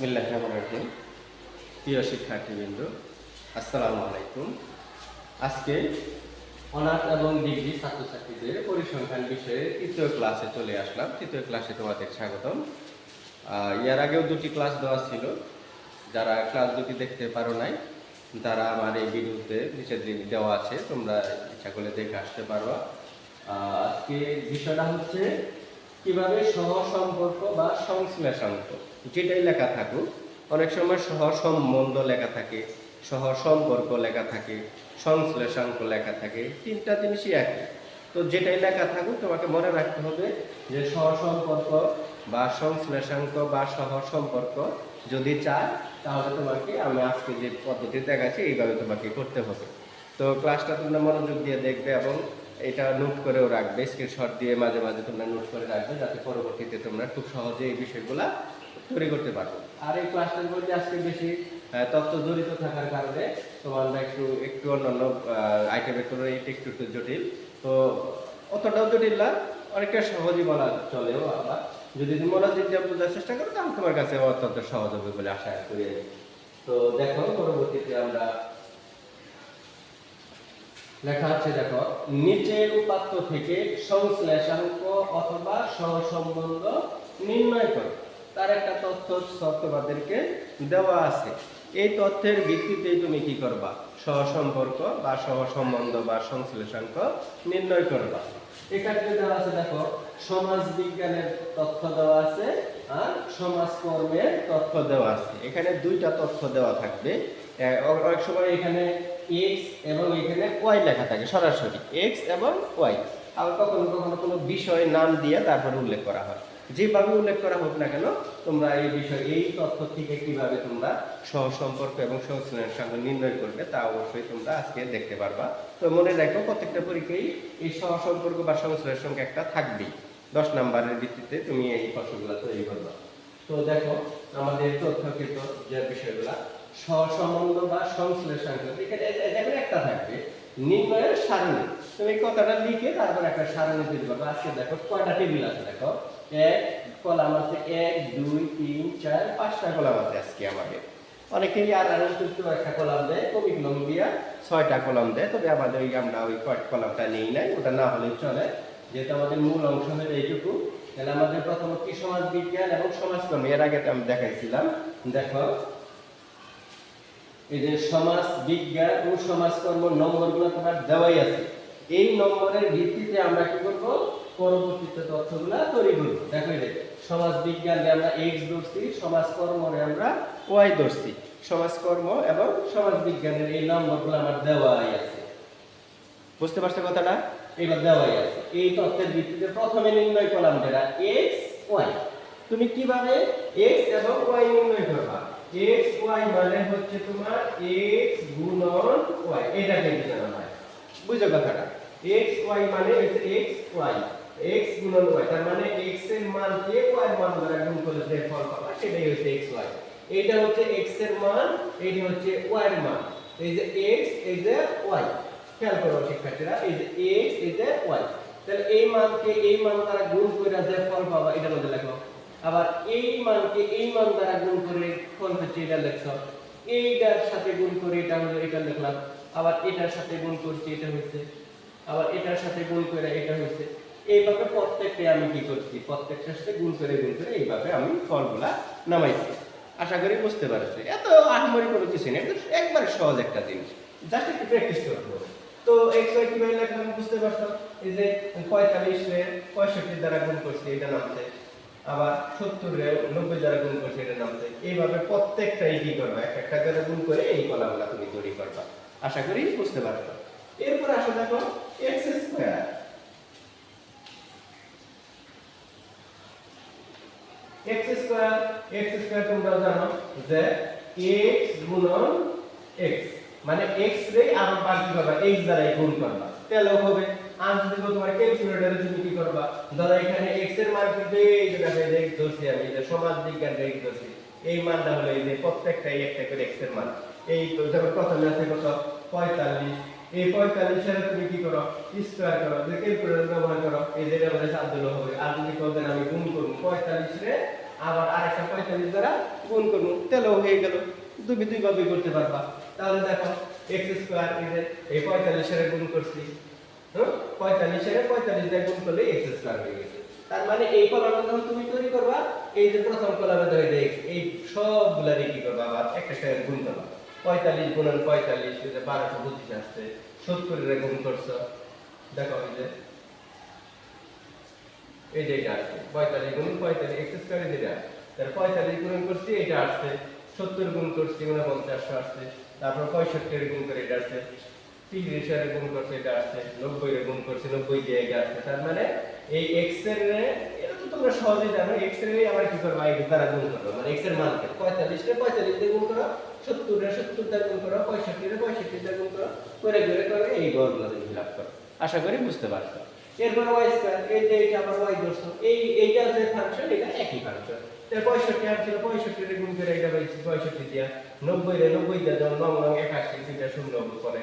বিসমিল্লাহ রহমান রহিম প্রিয় শিক্ষার্থীবৃন্দ আসসালামু আলাইকুম আজকে অনার্স এবং ডিগ্রি ছাত্রছাত্রীদের পরিসংখ্যান বিষয়ে তৃতীয় ক্লাসে চলে আসলাম। তৃতীয় ক্লাসে তোমাদের স্বাগতম। এর আগেও দুটি ক্লাস দেওয়া ছিল। যারা ক্লাস দুটি দেখতে পারো নাই, তারা আমার এই ভিডিওতে নিচের দিন দেওয়া আছে। তোমরা ইচ্ছা করলে দেখে আসতে পারবা। আজকে বিষয়টা হচ্ছে কীভাবে সহ সম্পর্ক বা সংশ্লেষাঙ্ক, যেটাই লেখা থাকুক, অনেক সময় সহ সম্বন্ধ লেখা থাকে সহ সম্পর্ক লেখা থাকে, সংশ্লেষাঙ্ক লেখা থাকে, তিনটা জিনিসই একই। তো যেটাই লেখা থাকুক, তোমাকে মনে রাখতে হবে যে সহ সম্পর্ক বা সংশ্লেষাঙ্ক বা সহ সম্পর্ক যদি চায়, তাহলে তোমাকে আমি আজকে যে পদ্ধতি দেখাচ্ছি, এইভাবে তোমাকে করতে হবে। তো ক্লাসটা তোমরা মনোযোগ দিয়ে দেখবে এবং এটা নোট করেও রাখবে স্ক্রিনশট দিয়ে মাঝে মাঝে তোমরা নোট করে রাখবে যাতে পরবর্তীতে তোমরা খুব সহজে এই বিষয়গুলা তৈরি করতে পারবে আর এই ক্লাসটার মধ্যে আজকে বেশি তথ্য জড়িত থাকার কারণে তোমার একটু একটু অন্যান্য আইটেমের কোনো এটা একটু একটু জটিল। তো অতটাও জটিল না, অনেকটা সহজই বলা চলেও আবার যদি তুমি মনোযোগ দিয়ে বোঝার চেষ্টা করো, তাহলে তোমার কাছে অত্যন্ত সহজ হবে বলে আশা করি। তো দেখো, পরবর্তীতে আমরা লেখা আছে দেখো, নিচের উপাত্ত থেকে সংশ্লেষাঙ্ক অথবা সহসম্বন্ধ নির্ণয় করো। তার একটা তথ্য তোমাদেরকে দেওয়া আছে। এই তথ্যের ভিত্তিতে তুমি কি করবা? সহসম্পর্ক বা সহসম্বন্ধ বা সংশ্লেষাঙ্ক নির্ণয় করবা। এখানে দেওয়া আছে দেখো সমাজ বিজ্ঞানের তথ্য দেওয়া আছে আর সমাজকর্মের তথ্য দেওয়া আছে। এখানে দুইটা তথ্য দেওয়া থাকবে। অনেক সময় এখানে এক্স এবং এখানে ওয়াই লেখা থাকে, সরাসরি এক্স এবং ওয়াই আবার কখনো কখনো কোনো বিষয় নাম দিয়ে তারপরে উল্লেখ করা হয়। যেভাবে উল্লেখ করা হোক না কেন, তোমরা এই বিষয়, এই তথ্য থেকে কীভাবে তোমরা সহসম্পর্ক এবং সংশ্লেষের সঙ্গে নির্ণয় করবে, তা অবশ্যই তোমরা আজকে দেখতে পারবা। তো মনে রাখো, প্রত্যেকটা পরীক্ষায় এই সহসম্পর্ক বা সংশ্লেষ সঙ্গে একটা থাকবেই। দশ নাম্বারের ভিত্তিতে তুমি এই ফসলগুলো তৈরি করবা। তো দেখো, আমাদের তথ্যকৃত যে বিষয়গুলা সহসম্বন্ধ বা সংশ্লেষাঙ্ক এখানে একটা থাকবে। নির্ণয়ের সারণী। তুমি কথাটা লিখে তারপর একটা সারণী আজকে দেখো কয়টা টেবিল আছে দেখো। এক, কলাম আছে এক, দুই, তিন, চার, পাঁচটা কলাম আছে আজকে আমাদের। অনেকেই আর আর একটা কলাম দেয়, কবি কলম দিয়া ছয়টা কলাম দেয়। তবে আমাদের ওই আমরা ওই কয়েক কলামটা নেই নাই, ওটা না হলে চলে। যেহেতু আমাদের মূল অংশ হলো এইটুকু, তাহলে আমাদের প্রথমত কি সমাজ বিজ্ঞান এবং সমাজকর্ম? এর আগে আমি দেখাইছিলাম। দেখো এই যে সমাজ বিজ্ঞান ও সমাজকর্ম নম্বরগুলো তোমার দেওয়াই আছে। এই নম্বরের ভিত্তিতে আমরা কি করব? পরবর্তীতে তথ্যগুলা তৈরি করব। দেখো এই সমাজ বিজ্ঞানে আমরা এক্স ধরছি সমাজকর্মে আমরা ওয়াই ধরছি। সমাজকর্ম এবং সমাজ বিজ্ঞানের এই নম্বরগুলো আমার দেওয়াই আছে। বুঝতে পারছ কথাটা? এবার দেওয়াই আছে। এই তথ্যের ভিত্তিতে প্রথমে নির্ণয় করলাম যেটা এক্স ওয়াই তুমি কীভাবে এক্স এবং ওয়াই নির্ণয় করবা? ওয়াই মানে হচ্ছে তোমার এক্স গুণন ওয়াই এটা জানা হয় বুঝো কথাটা? ওয়াই মানে হচ্ছে ওয়াই এক্স গুণন ওয়াই তার মানে এক্সের মান কে এর মান যে ফল পাবা, সেটাই হচ্ছে ওয়াই এইটা হচ্ছে এক্সের মান, এইটা হচ্ছে এর মান। এই যে এক্স এই যে ওয়াই খেয়াল শিক্ষার্থীরা, এই যে এক্স এই যে তাহলে এই মানকে এই মান দ্বারা গুণ করে যে ফল পাবা মধ্যে লেখো আবার এই মানকে এই মান দ্বারা গুণ করে ফল হচ্ছে এটা লেখছো। এইটার সাথে গুণ করে এটা হলো, এটা লিখলাম। আবার এটার সাথে গুণ করছি, এটা হচ্ছে আবার এটার সাথে গুণ করে এটা হচ্ছে এইভাবে প্রত্যেকটা আমি কি করছি? প্রত্যেকটার সাথে গুণ করে গুণ করে এইভাবে আমি ফলগুলা নামাইছি। আশা করি বুঝতে পারছ এত আহামরি কোনো কিছু নেই। একবারে সহজ একটা জিনিস। জাস্ট একটু প্র্যাকটিস করতে হবে তো এক্স ওয়াই কীভাবে লেখলাম বুঝতে পারছ এই যে পঁয়তাল্লিশ পঁয়ষট্টি দ্বারা গুণ করছি, এটা নামছে। আবার সত্তর নব্বই দ্বারা গুণ করছি এটা নামছে এইভাবে প্রত্যেকটাই কি করবা? এক একটা করে গুণ করে এই কলামগুলা তুমি তৈরি করবা। আশা করি বুঝতে পারছ। এরপর আসো দেখো x square x square x square তোমরা জানো যে এক্স গুণন এক্স মানে এক্স রে আরও বাকি করবা এক্স দ্বারা গুণ করবা। তাহলে হবে। আর যদি তোমার ক্যালকুলেটরে তুমি কি করবা? ধরো এখানে এক্সের মান কিন্তু এই যে দেখো, এই যে x ধরছি আমি, এই যে সমাজ বিজ্ঞান x ধরছি, এই মানটা হলো এই যে প্রত্যেকটাই একটা করে x এর মান। এই তো যেমন প্রথমে আছে কত? পঁয়তাল্লিশ। এই পঁয়তাল্লিশের তুমি কি করো? স্কোয়ার করো যে ক্যালকুলেটর ব্যবহার করো, এই যে বলে সাত দিলে হবে। আর যদি করবেন আমি গুণ করব, পঁয়তাল্লিশ রে, আবার আরেকটা পঁয়তাল্লিশ দ্বারা গুণ করব, তাহলেও হয়ে গেল। তুমি দুই ভাবে করতে পারবা। তাহলে দেখো এক্স স্কোয়ার এই পঁয়তাল্লিশের গুণ করছি। পঁয়তাল্লিশ গুণ এই যে বারোশো এটা আসছে। পঁয়তাল্লিশ গুণ পঁয়তাল্লিশ এক্স স্কোয়ার তাহলে পঁয়তাল্লিশ গুণ করছি, এটা আসছে। সত্তর গুণ করছি মানে আসছে। তারপর পঁয়ষট্টির গুণ করে এটা আসছে। গুণ করছে, এটা আসছে নব্বই গুণ করছে, নব্বই দিয়ে এটা আসছে তার মানে এই এক্সের এটা তো তোমরা সহজেই জানো এক্সের আবার কি করবা? দ্বারা গুণ করব মানে এক্সের পঁয়তাল্লিশ রে পঁয়তাল্লিশ দিয়ে গুণ করো সত্তর রে সত্তর দিয়ে গুণ করো পঁয়ষট্টি রে পঁয়ষট্টি দিয়ে গুণ করো, করে করে করে এই করো। আশা করি বুঝতে পারছ। এরপর ওয়াই স্কয়ার এই যে এটা আবার ওয়াই ধরছো, এই এইটা যে ফাংশন এটা একই ফাংশন তাহলে পঁয়ষট্টি আসছিল পঁয়ষট্টি রে গুণ করে এটা পাইছি, পঁয়ষট্টি দিয়া নব্বই রে নব্বই দিয়া যখন নং নং একাশি দুইটা শূন্য করে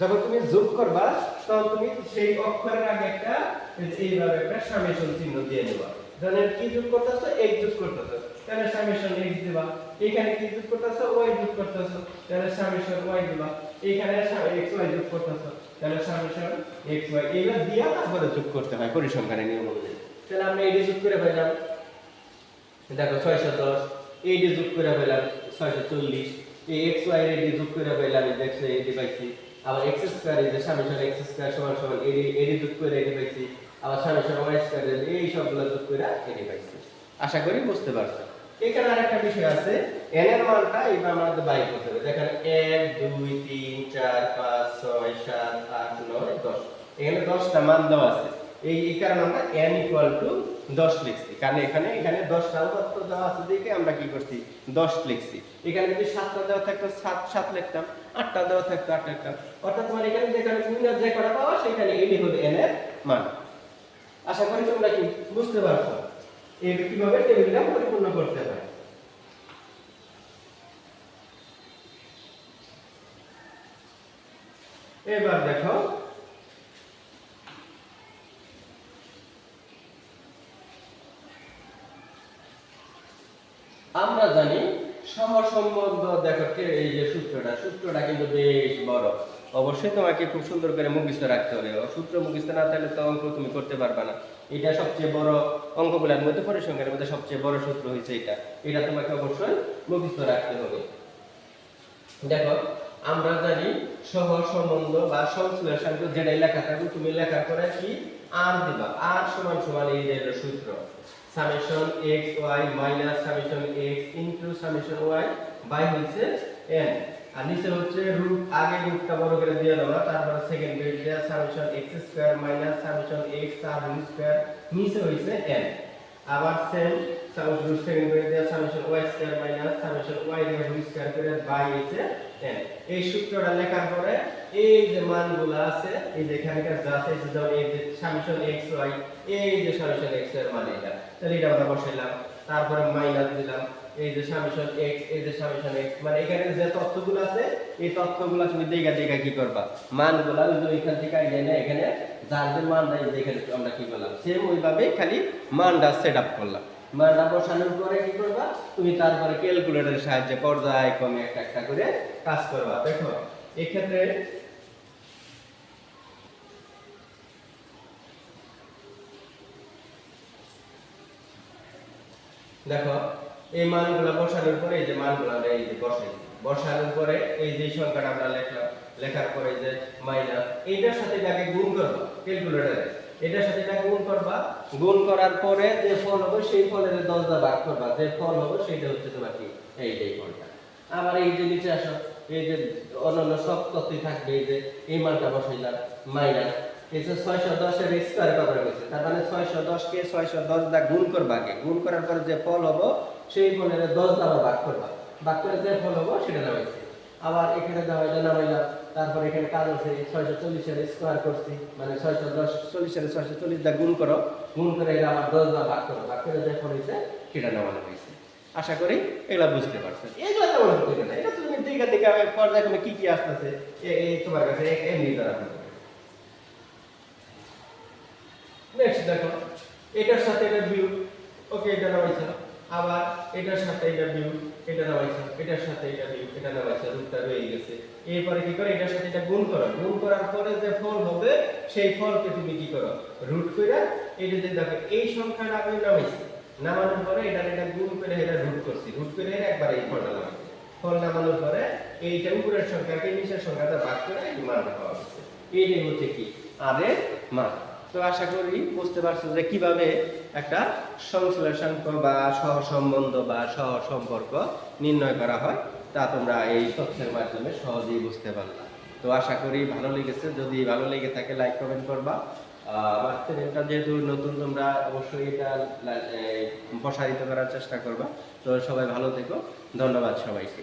যখন তুমি যোগ করবা, তখন তুমি সেই অক্ষরের আগে একটা, এইভাবে একটা সামেশন চিহ্ন দিয়ে নেবা ধরেন কি যোগ করতেছো? x যোগ করতেছো। তাহলে সামেশন x দিবা। এখানে কি যোগ করতেছো? Y যোগ করতেছো। তাহলে সামেশন y দিবা। এখানে x, y যোগ করতেছো। তাহলে সামেশন x, y এইগুলো দিয়া তারপরে যোগ করতে হয় পরিসংখ্যানের নিয়ম অনুযায়ী। তাহলে আমরা এইটা যোগ করে পাইলাম দেখো ছয়শো দশ। এইটা যোগ করে পেলাম ছয়শো চল্লিশ। এই এক্স ওয়াই এর যোগ করে পেলাম এই দেখছ এইটি পাইছি। আবার এক্স স্কোয়ার এই যে সামেশন এক্স স্কোয়ার সমান সমান এডি এডি যোগ করে এডি পাইছি। আবার সামেশন ওয়াই স্কোয়ার এই সবগুলো যোগ করে এডি পাইছি। আশা করি বুঝতে পারছ এখানে আরেকটা বিষয় আছে, n এর মানটা এইবার আমাদের বাই করতে হবে। দেখেন এক, দুই, তিন, চার, পাঁচ, ছয়, সাত, আট, নয়, দশ। এখানে দশটা মান দেওয়া আছে। এই এই কারণে আমরা n ইকুয়াল টু দশ লিখছি। কারণ এখানে এখানে দশটা উপাত্ত দেওয়া আছে দেখে আমরা কি করছি? দশ লিখছি। এখানে যদি সাতটা দেওয়া থাকতো, সাত সাত লিখতাম। আটটা দেওয়া থাকতো, আটটা আটটা। অর্থাৎ তোমার এখানে যেখানে উইনার যে কটা পাওয়া, সেখানে এটি হলো এন এর মান। আশা করি তোমরা কি বুঝতে পারছ? এই কীভাবে টেবিলটা পরিপূর্ণ করতে হয়? এবার দেখো আমরা জানি সমসম্বন্ধ দেখো এই যে সূত্রটা সূত্রটা কিন্তু বেশ বড়। অবশ্যই তোমাকে খুব সুন্দর করে মুখস্থ রাখতে হবে। সূত্র মুখস্থ না থাকলে তো অঙ্ক তুমি করতে পারবে না। এটা সবচেয়ে বড় অঙ্কগুলোর মধ্যে, পরিসংখ্যানের মধ্যে সবচেয়ে বড় সূত্র হয়েছে এটা। এটা তোমাকে অবশ্যই মুখস্থ রাখতে হবে। দেখো, আমরা জানি সহ সম্বন্ধ বা সংশ্লেষণ যেটাই লেখা থাকবে তুমি লেখা করে কি? আর দিবা। আর সমান সমান এই যে সূত্র। Summation x y minus summation x into summation y by হচ্ছে n আর নিচে হচ্ছে রুট, আগে রুটটা বড় করে দিয়ে দাও না, তারপর সেকেন্ড ব্রেকেট দেয়া summation x square minus summation x তার রুট স্কয়ার, নিচে হইছে n আবার same summation root second bracket দেয়া summation y square minus summation y এর রুট স্কয়ার করে বাই হইছে n এই সূত্রটা লেখার পরে এই যে মানগুলো আছে, এই যে এখানকার যা আছে, এই যে সামেশন x y এই যে সামেশন x এর মান এটা। তাহলে এটা আমরা বসাইলাম, তারপরে মাইনাস দিলাম। এই যে সামেশন x, এই যে সামেশন x মানে এখানে যে তথ্যগুলো আছে, এই তথ্যগুলো তুমি দেখা দেখা কি করবা? মানগুলো ওই যে এখান থেকে আইলে না এখানে যার যে মান যে এখানে আমরা কি করলাম? সেম ওইভাবে খালি মানটা সেট আপ করলাম। মানটা বসানোর পরে কি করবা? তুমি তারপরে ক্যালকুলেটরের সাহায্যে পর্যায়ক্রমে একটা একটা করে কাজ করবা, দেখো? এক্ষেত্রে দেখো এই মানগুলো বসানোর পরে এই যে মানগুলো আমরা এই যে বসাই বসানোর পরে এই যে সংখ্যাটা আমরা লিখলাম লেখার পরে যে মাইনাস এইটার সাথে এটাকে গুণ করবা ক্যালকুলেটরে এটার সাথে এটা গুণ করবা, গুণ করার পরে যে ফল হবে সেই ফলের দশ দা ভাগ করবা। যে ফল হবে সেটা হচ্ছে তোমার কি? এই যে ফলটা। আবার এই যে নিচে আসো, এই যে অন্যান্য সব তথ্যই থাকবে, এই যে এই মানটা বসাইলাম মাইনাস যে ছয়শো দশের স্কোয়ার কভার হয়েছে, তার মানে ছয়শো দশকে ছয়শো দশ দা গুণ করবা গুণ করার পরে যে ফল হব সেই ফলের দশ দ্বারা ভাগ করবা। ভাগ করে যে ফল হব, সেটা নামাইছে। আবার এখানে দেওয়া এটা তারপর এখানে কাজ আছে, ছয়শো চল্লিশের স্কোয়ার করছি মানে ছয়শো দশ চল্লিশের ছয়শো চল্লিশ দা গুণ করো। গুণ করে এটা দশ ভাগ করো। ভাগ করে যখন হয়েছে সেটা নামানো হয়েছে আশা করি এগুলা বুঝতে এগুলো তেমন বুঝতে না। এটা তুমি দিকে দিকে পর্যায়ক্রমে কি কি আসতেছে এই তোমার কাছে এমনি দ্বারা নেক্সট দেখো, এটার সাথে এটা বিউ ওকে এটা নামাইছো। আবার এটার সাথে এটা বিউ এটা নামাইছো এটার সাথে এটা বিউ এটা নামাইছো রুটটা রয়ে গেছে। এরপরে কি করে? এটার সাথে এটা গুণ করো। গুণ করার পরে যে ফল হবে, সেই ফলকে তুমি কি করো? রুট করে এটা যে দেখো, এই সংখ্যাটা আমি নামাইছি। নামানোর পরে এটা এটা গুণ করে এটা রুট করছি। রুট করে একবার এই ফলটা নামাইছি। ফল নামানোর পরে এইটা উপরের সংখ্যাকে নিচের সংখ্যাটা ভাগ করে মানটা পাওয়া গেছে এইটাই হচ্ছে কি? আদের মান। তো আশা করি বুঝতে পারছ যে কীভাবে একটা সংশ্লেষণ বা সহ সম্বন্ধ বা সহ সম্পর্ক নির্ণয় করা হয়, তা তোমরা এই তথ্যের মাধ্যমে সহজেই বুঝতে পারলা। তো আশা করি ভালো লেগেছে। যদি ভালো লেগে থাকে লাইক কমেন্ট করবা। আমার চ্যানেলটা যেহেতু নতুন, তোমরা অবশ্যই এটা প্রসারিত করার চেষ্টা করবা। তো সবাই ভালো থেকো। ধন্যবাদ সবাইকে।